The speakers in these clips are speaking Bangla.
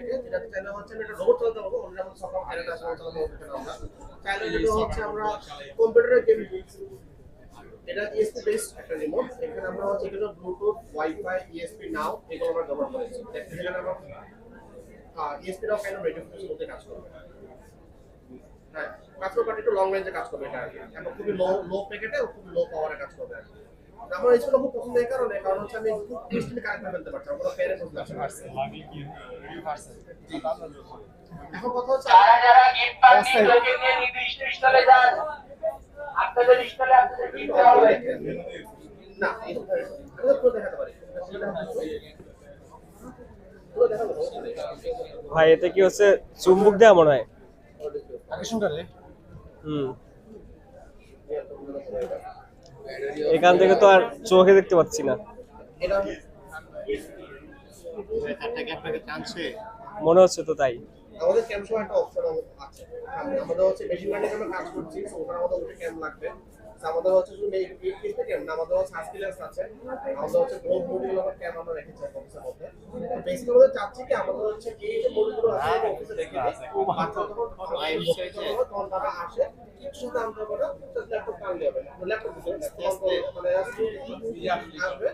প্যাকেজ যেটা চাইলে হচ্ছে আমি রোবট চালাতে পারব অন্য যেমন সকাল আগে কাজ চালাতে পারব এখানে আমরা চাইলে যেটা হচ্ছে আমরা কম্পিউটারের গেম এটা ইএসপি বেসড একটা রিমোট এখানে আমরা হচ্ছে এখানে ব্লুটুথ ওয়াইফাই ইএসপি নাও এগুলো আমরা ব্যবহার করেছি। দেখতে এখানে আমরা ইএসপি নাও কেন রেডিও ফ্রিকোয়েন্সির মধ্যে কাজ করবে? হ্যাঁ কাজ করবে একটু লং রেঞ্জে কাজ করবে এটা আর কি। এবং খুবই লো লো প্যাকেটে খুবই লো পাওয়ারে কাজ করবে আর কি। আমার এই খুব পছন্দ এই কারণে কারণ হচ্ছে আমি খুব ফেলতে পারছি আমার বসতে পারছি এখন কথা হচ্ছে যারা যারা গিফট তাদেরকে নিয়ে নির্দিষ্ট স্থলে যান আপনাদের স্থলে আপনাদের গিফট দেওয়া হবে। না পুরো দেখাতে পারি। ভাই এতে কি হচ্ছে? চুম্বুক দেয়া মনে হয়। হুম। এখান থেকে তো আর চোখে দেখতে পাচ্ছি না। মনে হচ্ছে তো তাই। আমাদের ক্যাম্প সময় একটা অপশন আছে। হচ্ছে আমরা কাজ করছি ওখানে আমাদের ক্যাম্প লাগবে। আমাদের হচ্ছে শুধু ক্যাম্প না আমাদের হচ্ছে আছে আমাদের হচ্ছে গ্রোথ মডিউল আমার ক্যাম্প আমরা রেখেছি অফিসের মধ্যে। বেসিক্যালি আমাদের চাচ্ছি কি আমাদের হচ্ছে এই যে মডিউলগুলো আছে অফিসে রেখে তখন তারা আসে কিছু ল্যাপটপ টান দেবে। ল্যাপটপ দিতে মানে আসবে।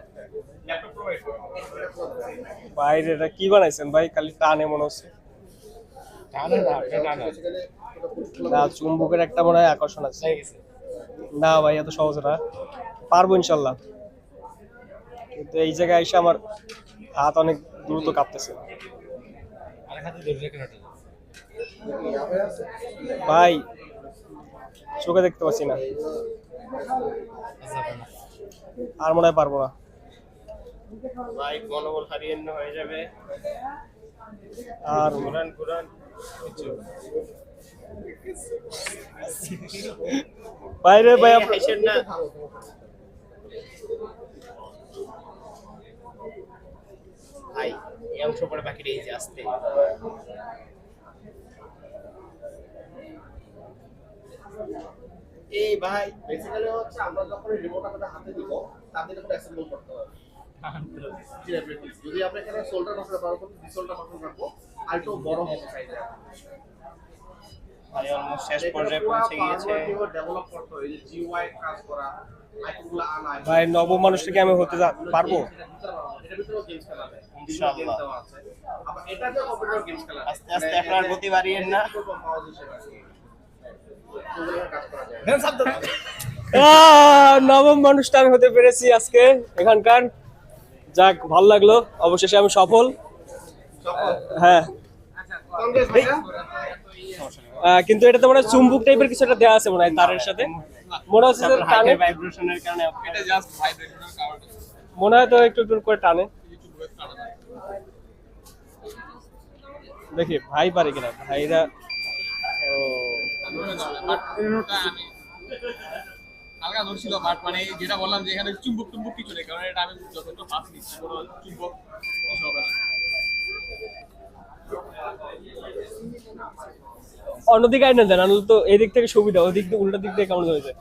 ল্যাপটপ প্রোভাইড করবে বাইরে এটা কি বানাইছেন ভাই? খালি টানে মনে হচ্ছে। না চুম্বুকের একটা মনে হয় আকর্ষণ আছে। না ভাই এত সহজ না। পারব ইনশাল্লাহ। কিন্তু এই জায়গায় এসে আমার হাত অনেক দ্রুত কাঁপতেছে। ভাই চোখে দেখতে পাচ্ছি না। আর মনে হয় পারব না। ভাই মনোবল হারিয়ে হয়ে যাবে। আর ঘুরান ঘুরান। বাইরে ভাই আপনার না। ভাই এই অংশ পরে এই যে আসতে। এই ভাই বেসিক্যালি হচ্ছে আমরা যখন রিমোট আমাদের হাতে দিব তাদের যখন অ্যাসেম্বল করতে হবে। definitely। যদি আমরা এখানে শোল্ডার মাসল ব্যবহার করি দুই মাসল রাখব আর একটু বড় হবে সাইজে ভাই অলমোস্ট শেষ পর্যায়ে পৌঁছে গিয়েছে। ডেভেলপ করতে এই যে জিওয়াই কাজ করা আইটেমগুলো আনা ভাই নব মানুষটাকে আমি হতে পারব? এটা ভিতরে গেমস খেলা যায় ইনশাআল্লাহ। গেমস দেওয়া আছে আবার এটা যে কম্পিউটার গেমস খেলা যায়। আস্তে আস্তে আপনার গতি বাড়িয়েন না। নবম মানুষটা আমি হতে পেরেছি আজকে এখানকার। যাক ভালো লাগল। অবশেষে আমি সফল। হ্যাঁ। কংগ্রেস ভাইয়া আহ, কিন্তু এটা তো মনে হয় চুম্বুক টাইপের কিছু একটা দেওয়া আছে মনে হয় তারের সাথে। মনে হচ্ছে যে টানে ভাইব্রেশনের কারণে এটা জাস্ট ভাইব্রেশনের কারণে। মনে হয় তো একটু একটু করে টানে। দেখি ভাই পারে কিনা? ভাইরা ও। হালকা ধরছিল বাট মানে যেটা বললাম যে এখানে চুম্বক টুম্বক কিছু নেই কারণ এটা আমি যথেষ্ট ফাস্ট নিচ্ছি কোনো চুম্বক কিছু হবে না। অন্যদিকে আইনে দেন, আনলে তো এই দিক থেকে সুবিধা, ওদিক থেকে উল্টা দিক থেকে কেমন হয়েছে?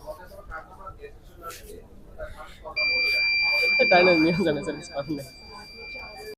তাই না নিয়ে জানে